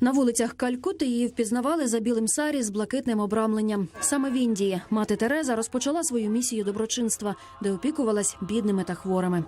На вулицях Калькути її впізнавали за білим сарі з блакитним обрамленням. Саме в Індії мати Тереза розпочала свою місію доброчинства, де опікувалась бідними та хворими.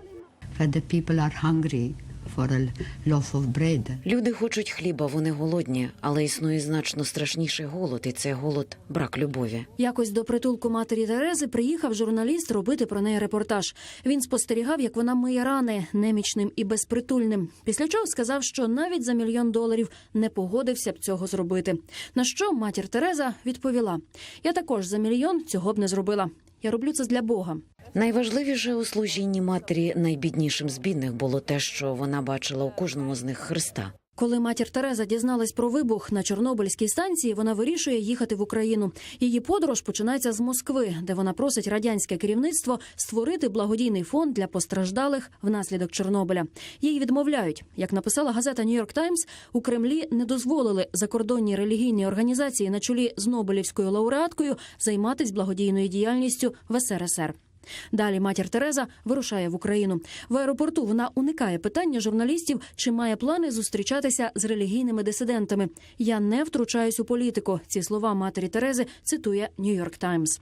Люди хочуть хліба, вони голодні, але існує значно страшніший голод, і це голод брак любові. Якось до притулку матері Терези приїхав журналіст робити про неї репортаж. Він спостерігав, як вона миє рани немічним і безпритульним. Після чого сказав, що навіть за мільйон доларів не погодився б цього зробити. На що матір Тереза відповіла: Я також за мільйон цього б не зробила. Я роблю це для Бога. Найважливіше у служінні матері найбіднішим з бідних було те, що вона бачила у кожному з них Христа. Коли матір Тереза дізналась про вибух на Чорнобильській станції, вона вирішує їхати в Україну. Її подорож починається з Москви, де вона просить радянське керівництво створити благодійний фонд для постраждалих внаслідок Чорнобиля. Їй відмовляють. Як написала газета Нью-Йорк Таймс, у Кремлі не дозволили закордонній релігійній організації на чолі з Нобелівською лауреаткою займатися благодійною діяльністю в СРСР. Далі матір Тереза вирушає в Україну. В аеропорту вона уникає питання журналістів, чи має плани зустрічатися з релігійними дисидентами. Я не втручаюсь у політику. Ці слова матері Терези цитує Нью-Йорк Таймс.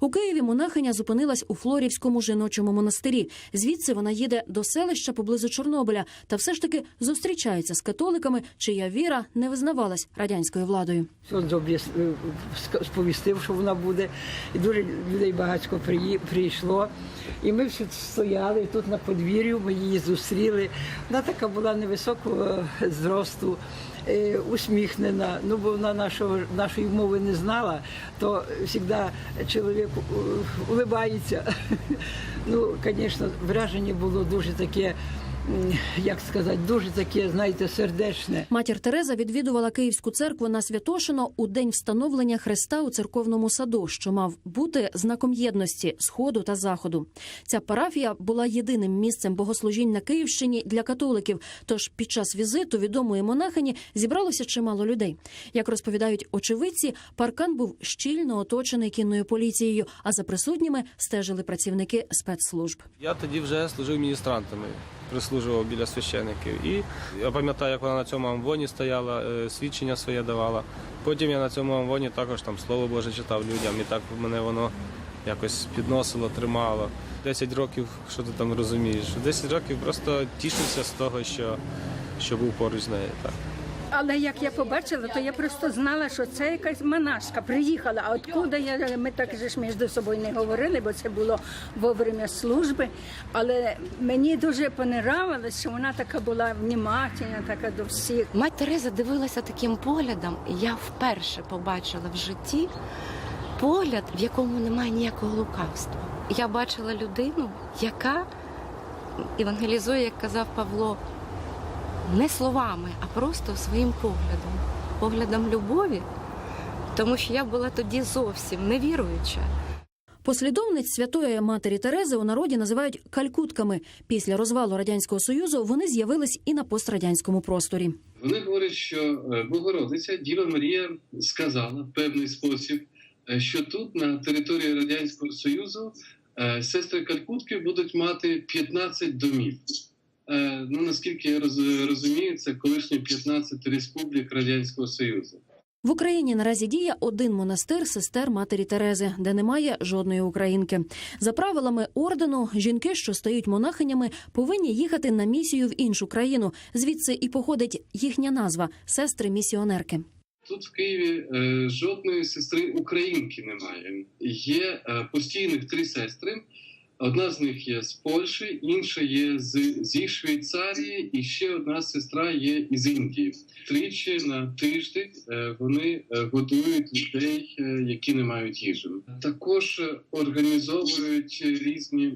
У Києві монахиня зупинилась у Флорівському жіночому монастирі. Звідси вона їде до селища поблизу Чорнобиля та все ж таки зустрічається з католиками, чия віра не визнавалась радянською владою. Е, ск- сповістив, що вона буде. І дуже людей багатько прийшло. І ми всі стояли тут на подвір'ю, ми її зустріли. Вона така була невисокого е, зросту, усміхнена. Ну, бо вона нашого, нашої мови не знала, то завжди чоловік е, улибається. Ну, звісно, враження було дуже таке, як сказати, дуже таке, знаєте, сердечне. Матір Тереза відвідувала Київську церкву на Святошино у день встановлення хреста у церковному саду, що мав бути знаком єдності сходу та заходу. Ця парафія була єдиним місцем богослужінь на Київщині для католиків. Тож під час візиту відомої монахині зібралося чимало людей. Як розповідають очевидці, паркан був щільно оточений кінною поліцією, а за присутніми стежили працівники спецслужб. Я тоді вже служив міністрантами, прислужував біля священиків. І я пам'ятаю, як вона на цьому амвоні стояла, е, свідчення своє давала. Потім я на цьому амвоні також там слово Боже читав людям, і так мене воно якось підносило, тримало. 10 років, що ти там розумієш? 10 років просто тішився з того, що, що був поруч з нею. Так. Але як я побачила, то я просто знала, що це якась монашка приїхала. А откуда я ми так же ж між собою не говорили, бо це було во время служби. Але мені дуже понравилось, що вона така була внімательна, така до всіх. Мать Тереза дивилася таким поглядом, я вперше побачила в житті погляд, в якому немає ніякого лукавства. Я бачила людину, яка евангелізує, як казав Павло, не словами, а просто своїм поглядом, поглядом любові, тому що я була тоді зовсім невіруюча. Послідовниць святої матері Терези у народі називають калькутками. Після розвалу радянського союзу вони з'явились і на пострадянському просторі. Вони говорять, що е, Богородиця Діва Марія сказала в певний спосіб, е, що тут, на території Радянського Союзу, е, сестри Калькутки будуть мати 15 домів. Е, Ну, наскільки я розумію, це колишні 15 республік Радянського Союзу. В Україні наразі діє один монастир сестер матері Терези, де немає жодної українки. За правилами ордену, жінки, що стають монахинями, повинні їхати на місію в іншу країну. Звідси і походить їхня назва сестри місіонерки. Тут в Києві е, жодної сестри українки немає. Є е, постійних три сестри. Одна з них є з Польщі, інша є з, зі Швейцарії, і ще одна сестра є із Індії. Тричі на тиждень е, вони е, годують людей, е, які не мають їжі. Також організовують різні,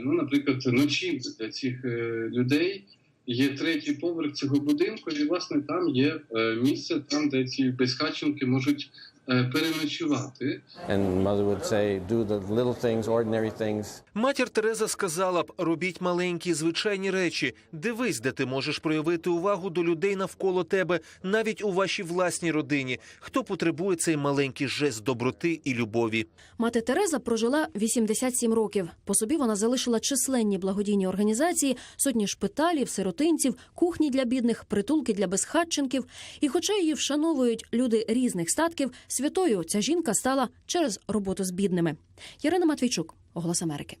ну, наприклад, ночівлі для цих людей. Є третій поверх цього будинку, і власне там є місце, там де ці безхатченки можуть переночувати. And mother would say, do the little things, ordinary things. Матір Тереза сказала б: робіть маленькі звичайні речі. Дивись, де ти можеш проявити увагу до людей навколо тебе, навіть у вашій власній родині. Хто потребує цей маленький жест доброти і любові? Мати Тереза прожила 87 років. По собі вона залишила численні благодійні організації, сотні шпиталів, сиротинців, кухні для бідних, притулки для безхатченків. І, хоча її вшановують люди різних статків, святою ця жінка стала через роботу з бідними. Ярина Матвійчук, Голос Америки.